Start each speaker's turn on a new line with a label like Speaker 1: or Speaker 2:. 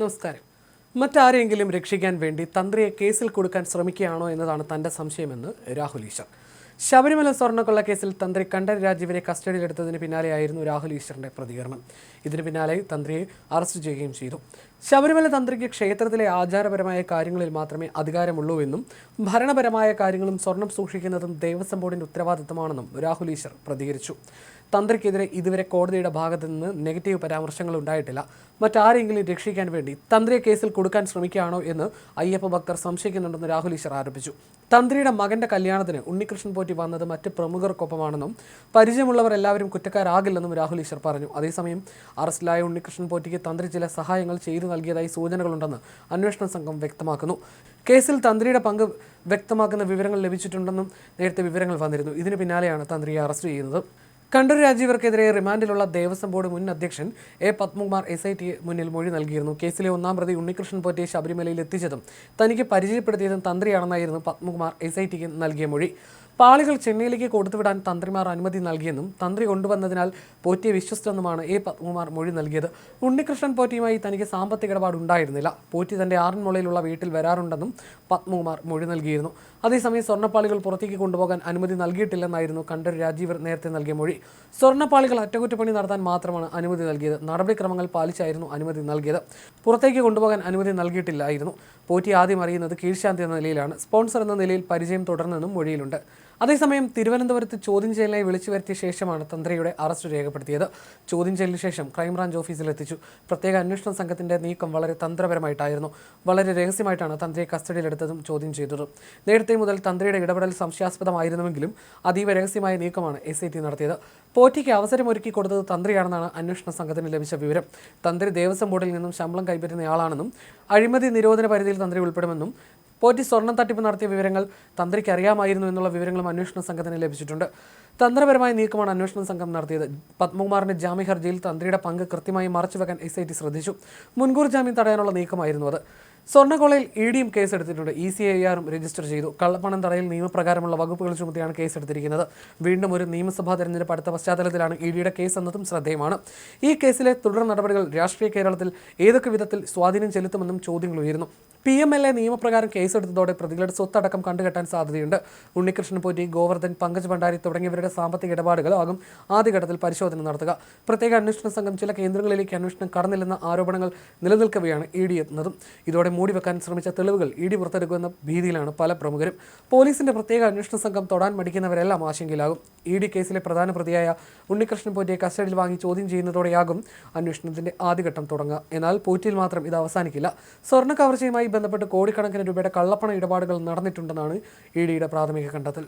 Speaker 1: നമസ്കാരം. മറ്റാരെങ്കിലും രക്ഷിക്കാൻ വേണ്ടി തന്ത്രിയെ കേസിൽ കൊടുക്കാൻ ശ്രമിക്കുകയാണോ എന്നതാണ് തന്റെ സംശയമെന്ന് രാഹുൽ ഈശ്വർ. ശബരിമല സ്വർണക്കൊള്ള കേസിൽ തന്ത്രി കണ്ഠര് രാജീവിനെ കസ്റ്റഡിയിലെടുത്തതിന് പിന്നാലെയായിരുന്നു രാഹുൽ ഈശ്വറിന്റെ പ്രതികരണം. ഇതിന് പിന്നാലെ തന്ത്രിയെ അറസ്റ്റ് ചെയ്യുകയും ചെയ്തു. ശബരിമല തന്ത്രിക്ക് ക്ഷേത്രത്തിലെ ആചാരപരമായ കാര്യങ്ങളിൽ മാത്രമേ അധികാരമുള്ളൂ എന്നും ഭരണപരമായ കാര്യങ്ങളും സ്വർണം സൂക്ഷിക്കുന്നതും ദേവസ്വം ബോർഡിന്റെ ഉത്തരവാദിത്തമാണെന്നും രാഹുൽ ഈശ്വർ പ്രതികരിച്ചു. തന്ത്രിക്കെതിരെ ഇതുവരെ കോടതിയുടെ ഭാഗത്ത് നിന്ന് നെഗറ്റീവ് പരാമർശങ്ങൾ ഉണ്ടായിട്ടില്ല. മറ്റാരെങ്കിലും രക്ഷിക്കാൻ വേണ്ടി തന്ത്രിയെ കേസിൽ കൊടുക്കാൻ ശ്രമിക്കുകയാണോ എന്ന് അയ്യപ്പ ഭക്തർ സംശയിക്കുന്നുണ്ടെന്ന് രാഹുൽ ഈശ്വർ ആരോപിച്ചു. തന്ത്രിയുടെ മകന്റെ കല്യാണത്തിന് ഉണ്ണികൃഷ്ണൻ പോറ്റി വന്നത് മറ്റ് പ്രമുഖർക്കൊപ്പമാണെന്നും പരിചയമുള്ളവർ എല്ലാവരും കുറ്റക്കാരാകില്ലെന്നും രാഹുൽ ഈശ്വർ പറഞ്ഞു. അതേസമയം അറസ്റ്റിലായ ഉണ്ണികൃഷ്ണൻ പോറ്റിക്ക് തന്ത്രി ചില സഹായങ്ങൾ ചെയ്തു നൽകിയതായി സൂചനകളുണ്ടെന്ന് അന്വേഷണ സംഘം വ്യക്തമാക്കുന്നു. കേസിൽ തന്ത്രിയുടെ പങ്ക് വ്യക്തമാക്കുന്ന വിവരങ്ങൾ ലഭിച്ചിട്ടുണ്ടെന്നും നേരത്തെ വിവരങ്ങൾ വന്നിരുന്നു. ഇതിന് പിന്നാലെയാണ് തന്ത്രിയെ അറസ്റ്റ് ചെയ്യുന്നത്. കണ്ടൂർ രാജീവർക്കെതിരെ റിമാൻഡിലുള്ള ദേവസ്വം ബോർഡ് മുൻ അധ്യക്ഷൻ A Padmakumar S I T മുന്നിൽ മൊഴി നൽകിയിരുന്നു. കേസിലെ ഒന്നാം പ്രതി ഉണ്ണികൃഷ്ണൻ പോറ്റിയെ ശബരിമലയിൽ എത്തിച്ചതും തനിക്ക് പരിചയപ്പെടുത്തിയതും തന്ത്രിയാണെന്നായിരുന്നു പത്മകുമാർ എസ് ഐ ടിക്ക് നൽകിയ മൊഴി. പാളികൾ ചെന്നൈയിലേക്ക് കൊടുത്തുവിടാൻ തന്ത്രിമാർ അനുമതി നൽകിയെന്നും തന്ത്രി കൊണ്ടുവന്നതിനാൽ പോറ്റിയെ വിശ്വസിച്ചെന്നുമാണ് എ പത്മകുമാർ മൊഴി നൽകിയത്. ഉണ്ണികൃഷ്ണൻ പോറ്റിയുമായി തനിക്ക് സാമ്പത്തിക ഇടപാട് ഉണ്ടായിരുന്നില്ല പോറ്റി തന്റെ ആറന്മുളയിലുള്ള വീട്ടിൽ വരാറുണ്ടെന്നും പത്മകുമാർ മൊഴി നൽകിയിരുന്നു. അതേസമയം സ്വർണപ്പാളികൾ പുറത്തേക്ക് കൊണ്ടുപോകാൻ അനുമതി നൽകിയിട്ടില്ലെന്നായിരുന്നു കണ്ടൂർ രാജീവർ നേരത്തെ നൽകിയ മൊഴി. സ്വർണപ്പാളികൾ അറ്റകുറ്റപ്പണി നടത്താൻ മാത്രമാണ് അനുമതി നൽകിയത്. നടപടിക്രമങ്ങൾ പാലിച്ചായിരുന്നു അനുമതി നൽകിയത്. പുറത്തേക്ക് കൊണ്ടുപോകാൻ അനുമതി നൽകിയിട്ടില്ലായിരുന്നു. പോറ്റി ആദ്യം അറിയുന്നത് കീഴ്ശാന്തി എന്ന നിലയിലാണ്. സ്പോൺസർ എന്ന നിലയിൽ പരിചയം തുടർന്നെന്നും മൊഴിയിലുണ്ട്. അതേസമയം തിരുവനന്തപുരത്ത് ചോദ്യം ചെയ്യലിനായി വിളിച്ചു വരുത്തിയ ശേഷമാണ് തന്ത്രിയുടെ അറസ്റ്റ് രേഖപ്പെടുത്തിയത്. ചോദ്യം ചെയ്യലിന് ശേഷം ക്രൈംബ്രാഞ്ച് ഓഫീസിലെത്തിച്ചു പ്രത്യേക അന്വേഷണ സംഘത്തിന്റെ നീക്കം വളരെ തന്ത്രപരമായിട്ടായിരുന്നു. വളരെ രഹസ്യമായിട്ടാണ് തന്ത്രിയെ കസ്റ്റഡിയിലെടുത്തതും ചോദ്യം ചെയ്തതും. നേരത്തെ മുതൽ തന്ത്രിയുടെ ഇടപെടൽ സംശയാസ്പദമായിരുന്നുവെങ്കിലും അതീവ രഹസ്യമായ നീക്കമാണ് എസ് ഐ ടി നടത്തിയത്. പോറ്റിക്ക് അവസരമൊരുക്കി കൊടുത്തത് തന്ത്രിയാണെന്നാണ് അന്വേഷണ സംഘത്തിന് ലഭിച്ച വിവരം. തന്ത്രി ദേവസ്വം ബോർഡിൽ നിന്നും ശമ്പളം കൈപ്പറ്റുന്നയാളാണെന്നും അഴിമതി നിരോധന പരിധിയിൽ തന്ത്രി ഉൾപ്പെടുമെന്നും പോറ്റി സ്വർണം തട്ടിപ്പ് നടത്തിയ വിവരങ്ങൾ തന്ത്രിക്ക് അറിയാമായിരുന്നു എന്നുള്ള വിവരങ്ങളും അന്വേഷണ സംഘത്തിന് ലഭിച്ചിട്ടുണ്ട്. തന്ത്രപരമായ നീക്കമാണ് അന്വേഷണ സംഘം നടത്തിയത്. പത്മകുമാറിന്റെ ജാമ്യ ഹർജിയിൽ തന്ത്രിയുടെ പങ്ക് കൃത്യമായി മറച്ചുവെക്കാൻ എസ് ഐ ടി ശ്രദ്ധിച്ചു. മുൻകൂർ ജാമ്യം തടയാനുള്ള നീക്കമായിരുന്നു അത്. സ്വർണക്കൊളയിൽ ഇ ഡിയും കേസെടുത്തിട്ടുണ്ട്. ഇ സി ഐ ആറും രജിസ്റ്റർ ചെയ്തു. കള്ളപ്പണം തടയൽ നിയമപ്രകാരമുള്ള വകുപ്പുകൾ ചുമത്തിയാണ് കേസെടുത്തിരിക്കുന്നത്. വീണ്ടും ഒരു നിയമസഭാ തെരഞ്ഞെടുപ്പ് അടുത്ത പശ്ചാത്തലത്തിലാണ് ഇ ഡിയുടെ കേസ് എന്നതും ശ്രദ്ധേയമാണ്. ഈ കേസിലെ തുടർ നടപടികൾ രാഷ്ട്രീയ കേരളത്തിൽ ഏതൊക്കെ വിധത്തിൽ സ്വാധീനം ചെലുത്തുമെന്നും ചോദ്യങ്ങൾ ഉയരുന്നു. പി എം എൽ എ നിയമപ്രകാരം കേസെടുത്തതോടെ പ്രതികളുടെ സ്വത്തടക്കം കണ്ടുകെട്ടാൻ സാധ്യതയുണ്ട്. ഉണ്ണികൃഷ്ണൻ പോറ്റി ഗോവർദ്ധൻ പങ്കജ് ഭണ്ഡാരി തുടങ്ങിയവരുടെ സാമ്പത്തിക ഇടപാടുകൾ ആകും ആദ്യഘട്ടത്തിൽ പരിശോധന നടത്തുക. പ്രത്യേക അന്വേഷണ സംഘം ചില കേന്ദ്രങ്ങളിലേക്ക് അന്വേഷണം കടന്നില്ലെന്ന ആരോപണങ്ങൾ നിലനിൽക്കവെയാണ് ഇ ഡി എത്തുന്നതും. ഇതോടെ മൂടിവെക്കാൻ ശ്രമിച്ച തെളിവുകൾ ഇ ഡി പുറത്തെടുക്കുമെന്ന ഭീതിയിലാണ് പല പ്രമുഖരും. പോലീസിന്റെ പ്രത്യേക അന്വേഷണ സംഘം തൊടാൻ മടിക്കുന്നവരെല്ലാം ആശങ്കയിലാകും. ഇ ഡി കേസിലെ പ്രധാന പ്രതിയായ ഉണ്ണികൃഷ്ണൻ പോറ്റിയെ കസ്റ്റഡിയിൽ വാങ്ങി ചോദ്യം ചെയ്യുന്നതോടെയാകും അന്വേഷണത്തിന്റെ ആദ്യഘട്ടം തുടങ്ങുക. എന്നാൽ പോറ്റിയിൽ മാത്രം ഇത് അവസാനിക്കില്ല. സ്വർണ കവർച്ചയുമായി ബന്ധപ്പെട്ട് കോടിക്കണക്കിന് രൂപയുടെ കള്ളപ്പണ ഇടപാടുകൾ നടന്നിട്ടുണ്ടെന്നാണ് ഇ ഡിയുടെ പ്രാഥമിക കണ്ടെത്തൽ.